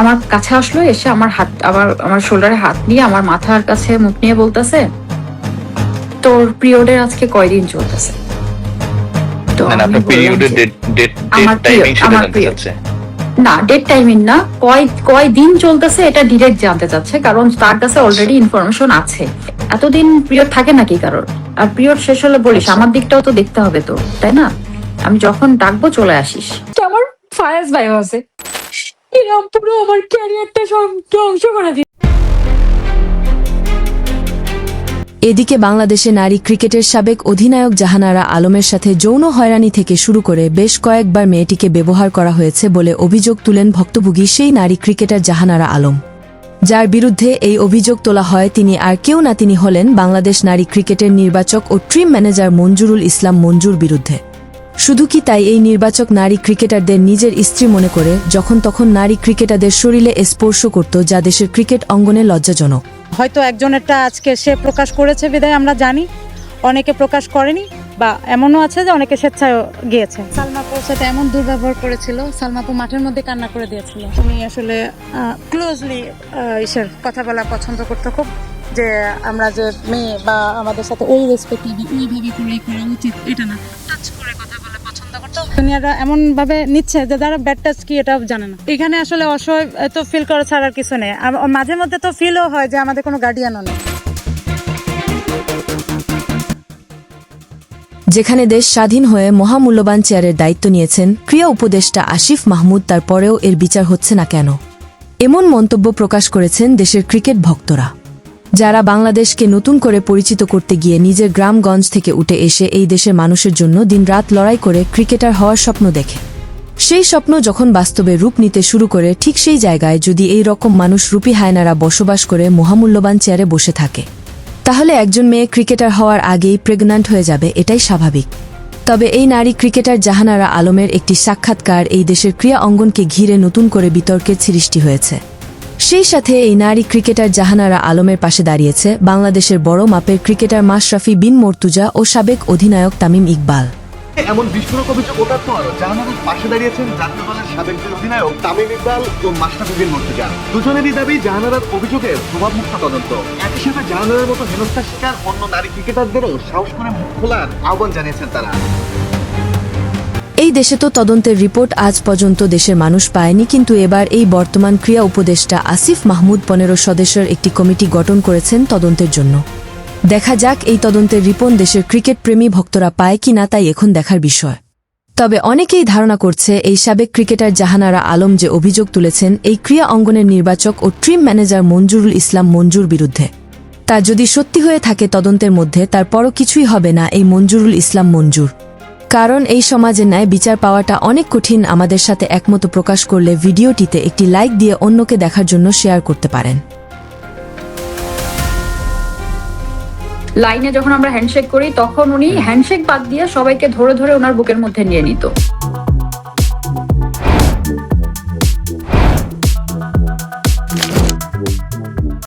আমার কাছে আসলো এসে আমার হাত আমার আমার শোল্ডারে হাত নিয়ে আমার মাথার কাছে মুখ নিয়ে বলতেছে তোর পিরিয়ডের আজকে কয়দিন চলতেছে? তো আমার না ডেট টাইমিং না কয় কয় দিন চলতেছে এটা ডিরেক্ট জানতে চাচ্ছে কারণ তার কাছে অলরেডি ইনফরমেশন আছে। এতদিন পিরিয়ড থাকে নাকি কারোর? আর পিরিয়ড শেষ হলে বলিস আমার দিকটাও তো দেখতে হবে তো তাই না? আমি যখন ডাকবো চলে আসিস। আমার ফায়াজ ভাই আছে। এরকম পুরো আমার ক্যারিয়ারটা ধ্বংস করে এদিকে বাংলাদেশে নারী ক্রিকেটের সাবেক অধিনায়ক জাহানারা আলমের সাথে যৌন হয়রানি থেকে শুরু করে বেশ কয়েকবার মেয়েটিকে ব্যবহার করা হয়েছে বলে অভিযোগ তুলেন ভক্তভোগী সেই নারী ক্রিকেটার জাহানারা আলম। যার বিরুদ্ধে এই অভিযোগ তোলা হয়, তিনি আর কেউ না তিনি হলেন বাংলাদেশ নারী ক্রিকেটের নির্বাচক ও ট্রিম ম্যানেজার মঞ্জুরুল ইসলাম মঞ্জুর বিরুদ্ধে। শুধু কি তাই এই নির্বাচক নারী ক্রিকেটারদের নিজের স্ত্রী মনে করে যখন তখন নারী ক্রিকেটারদের শরীরে স্পর্শ করত যা দেশের ক্রিকেট অঙ্গনে লজ্জাজনক? হয়তো একজনেরটা আজকে সে প্রকাশ করেছে বিদায় আমরা জানি অনেকে প্রকাশ করেনি বা এমনও আছে যে অনেকে স্বেচ্ছায় গিয়েছে। সালমাপুর সাথে এমন দুর্ব্যবহার করেছিল সালমাপু মাঠের মধ্যে কান্না করে দিয়েছিল। উনি আসলে ক্লোজলি ইসের কথা বলা পছন্দ করতো খুব যে আমরা যে মেয়ে বা আমাদের সাথে ওই রেসপেক্টিভ ওইভাবে করে করা উচিত এটা না। টাচ করে কথা বলে পছন্দ দুনিয়াটা এমন ভাবে নিচ্ছে যে যারা ব্যাড টাচ কি এটা জানে না। এখানে আসলে অসহায় তো ফিল করা ছাড়ার কিছু নেই। আর মাঝে মধ্যে তো ফিলও হয় যে আমাদের কোনো গার্ডিয়ানও নেই। যেখানে দেশ স্বাধীন হয়ে মহামূল্যবান চেয়ারের দায়িত্ব নিয়েছেন, ক্রিয়া উপদেষ্টা আসিফ মাহমুদ, তারপরেও এর বিচার হচ্ছে না কেন? এমন মন্তব্য প্রকাশ করেছেন দেশের ক্রিকেট ভক্তরা। যারা বাংলাদেশকে নতুন করে পরিচিত করতে গিয়ে নিজের গ্রামগঞ্জ থেকে উঠে এসে এই দেশের মানুষের জন্য দিনরাত লড়াই করে ক্রিকেটার হওয়ার স্বপ্ন দেখে। সেই স্বপ্ন যখন বাস্তবে রূপ নিতে শুরু করে, ঠিক সেই জায়গায় যদি এই রকম মানুষ রূপী হায়নারা বসবাস করে মহামূল্যবান চেয়ারে বসে থাকে, তাহলে একজন মেয়ে ক্রিকেটার হওয়ার আগেই প্রেগন্যান্ট হয়ে যাবে, এটাই স্বাভাবিক। তবে এই নারী ক্রিকেটার জাহানারা আলমের একটি সাক্ষাৎকার এই দেশের ক্রীড়া অঙ্গনকে ঘিরে নতুন করে বিতর্কের সৃষ্টি হয়েছে। সেই সাথে এই নারী ক্রিকেটার জাহানারা আলমের পাশে দাঁড়িয়েছে বাংলাদেশের বড় মাপের ক্রিকেটার মাশরাফি বিন মর্তুজা ও সাবেক অধিনায়ক তামিম ইকবাল। এমন বিস্ফোরক অভিযোগ ওঠার পর পাশে দাঁড়িয়েছেন জাতীয় দলের সাবেক অধিনায়ক তামিম ইকবাল ও বিন মুর্তজা। দুজনেরই দাবি জাহানারার তদন্ত। একই সাথে মতো হেনস্থার শিকার অন্য নারী ক্রিকেটারদেরও সাহস করে মুখ খোলার আহ্বান জানিয়েছেন তারা। এই দেশে তো তদন্তের রিপোর্ট আজ পর্যন্ত দেশের মানুষ পায়নি, কিন্তু এবার এই বর্তমান ক্রিয়া উপদেষ্টা আসিফ মাহমুদ পনেরো সদস্যের একটি কমিটি গঠন করেছেন তদন্তের জন্য। দেখা যাক এই তদন্তের রিপন দেশের ক্রিকেট প্রেমী ভক্তরা পায় কি না তাই এখন দেখার বিষয়। তবে অনেকেই ধারণা করছে এই সাবেক ক্রিকেটার জাহানারা আলম যে অভিযোগ তুলেছেন, এই ক্রিয়া অঙ্গনের নির্বাচক ও ট্রিম ম্যানেজার মঞ্জুরুল ইসলাম মঞ্জুর বিরুদ্ধে। তা যদি সত্যি হয়ে থাকে তদন্তের মধ্যে, তারপরও কিছুই হবে না এই মঞ্জুরুল ইসলাম মঞ্জুর। কারণ এই সমাজে ন্যায় বিচার পাওয়াটা অনেক কঠিন। আমাদের সাথে একমত প্রকাশ করলে ভিডিওটিতে একটি লাইক দিয়ে অন্যকে দেখার জন্য শেয়ার করতে পারেন। লাইনে যখন আমরা হ্যান্ডশেক করি, তখন উনি হ্যান্ডশেক বাদ দিয়ে সবাইকে ধরে ধরে ওনার বুকের মধ্যে নিয়ে নিত।